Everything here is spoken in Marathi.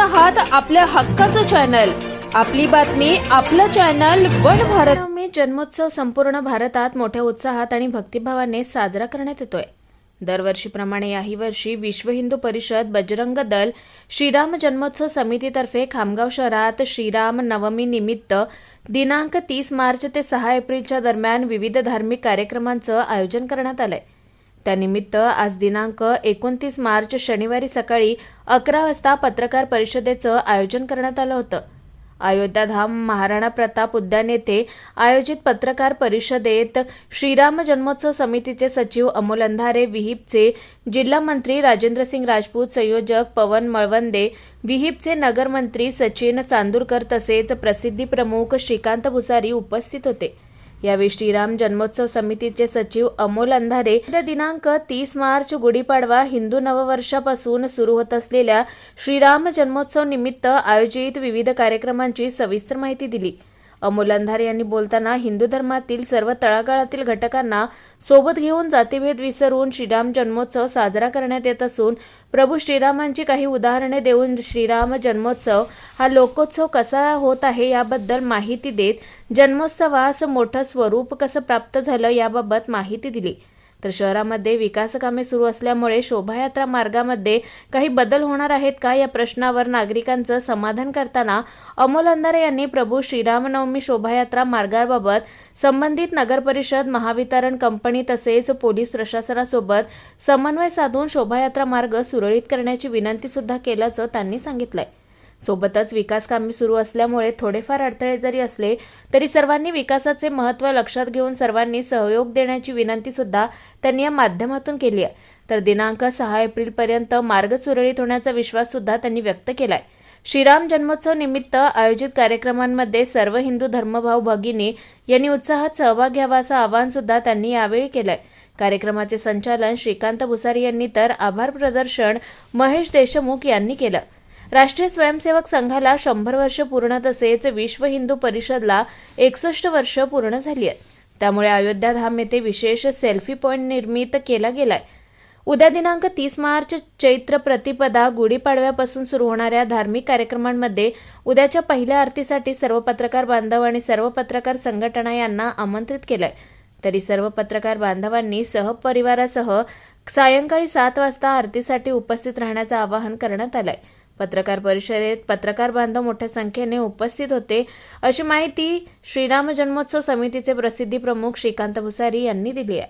आहात आपल्या हक्काचं चॅनल. आपली बातमी आपलं चॅनल वन भारत. मी जन्मोत्सव संपूर्ण भारतात मोठ्या उत्साहात आणि भक्तिभावाने साजरा करण्यात येतोय. दरवर्षीप्रमाणे याही वर्षी विश्व हिंदू परिषद बजरंग दल श्रीराम जन्मोत्सव समितीतर्फे खामगाव शहरात श्रीराम नवमी निमित्त दिनांक तीस मार्च ते सहा एप्रिलच्या दरम्यान विविध धार्मिक कार्यक्रमांचं आयोजन करण्यात आलंय. त्यानिमित्त आज दिनांक एकोणतीस मार्च शनिवारी सकाळी अकरा वाजता पत्रकार परिषदेचं आयोजन करण्यात आलं होतं. अयोध्याधाम महाराणा प्रताप उद्यान येथे आयोजित पत्रकार परिषदेत श्रीराम जन्मोत्सव समितीचे सचिव अमोल अंधारे विहिपचे जिल्हा मंत्री राजेंद्रसिंग राजपूत संयोजक पवन मळवंदे विहिपचे नगरमंत्री सचिन चांदूरकर तसेच प्रसिद्धी प्रमुख श्रीकांत भुसारी उपस्थित होते. यावेळी श्रीराम जन्मोत्सव समितीचे सचिव अमोल अंधारे दिनांक तीस मार्च गुढीपाडवा हिंदू नववर्षापासून सुरू होत असलेल्या श्रीराम जन्मोत्सव निमित्त आयोजित विविध कार्यक्रमांची सविस्तर माहिती दिली. अमोल अंधारे यांनी बोलताना हिंदू धर्मातील सर्व तळागाळातील घटकांना सोबत घेऊन जातीभेद विसरून श्रीराम जन्मोत्सव साजरा करण्यात येत असून प्रभू श्रीरामांची काही उदाहरणे देऊन श्रीराम जन्मोत्सव हा लोकोत्सव कसा होत आहे याबद्दल माहिती देत जन्मोत्सवास मोठं स्वरूप कसं प्राप्त झालं याबाबत माहिती दिली. तर शहरामध्ये विकासकामे सुरू असल्यामुळे शोभायात्रा मार्गामध्ये काही बदल होणार आहेत का या प्रश्नावर नागरिकांचं समाधान करताना अमोल अंधारे यांनी प्रभू श्रीरामनवमी शोभायात्रा मार्गाबाबत संबंधित नगरपरिषद महावितरण कंपनी तसेच पोलीस प्रशासनासोबत समन्वय साधून शोभायात्रा मार्ग सुरळीत करण्याची विनंती सुद्धा केल्याचं त्यांनी सांगितलंय. सोबतच विकास कामे सुरू असल्यामुळे थोडेफार अडथळे जरी असले तरी सर्वांनी विकासाचे महत्त्व लक्षात घेऊन सर्वांनी सहयोग देण्याची विनंती सुद्धा त्यांनी या माध्यमातून केली आहे. तर दिनांक सहा एप्रिलपर्यंत मार्ग सुरळीत होण्याचा विश्वास सुद्धा त्यांनी व्यक्त केलाय. श्रीराम जन्मोत्सव निमित्त आयोजित कार्यक्रमांमध्ये सर्व हिंदू धर्मभाव भगिनी यांनी उत्साहात सहभाग घ्यावा असं आवाहन सुद्धा त्यांनी यावेळी केलंय. कार्यक्रमाचे संचालन श्रीकांत भुसारी यांनी तर आभार प्रदर्शन महेश देशमुख यांनी केलं. राष्ट्रीय स्वयंसेवक संघाला शंभर वर्ष पूर्ण तसेच विश्व हिंदू परिषदला एकसष्ट वर्ष पूर्ण झाली आहेत. त्यामुळे अयोध्या धाम येथे विशेष सेल्फी पॉईंट निर्मित केला गेलाय. उद्या दिनांक तीस मार्च चैत्र प्रतिपदा गुढीपाडव्यापासून सुरू होणाऱ्या धार्मिक कार्यक्रमांमध्ये उद्याच्या पहिल्या आरतीसाठी सर्व पत्रकार बांधव आणि सर्व पत्रकार संघटना यांना आमंत्रित केलंय. तरी सर्व पत्रकार बांधवांनी सहपरिवारासह सायंकाळी सात वाजता आरतीसाठी उपस्थित राहण्याचं आवाहन करण्यात आलं आहे पत्रकार परिषदेत पत्रकार बांधव मोठ्या संख्येने उपस्थित होते. अशी माहिती श्रीराम जन्मोत्सव समितीचे प्रसिद्धी प्रमुख श्रीकांत भुसारी यांनी दिली आहे.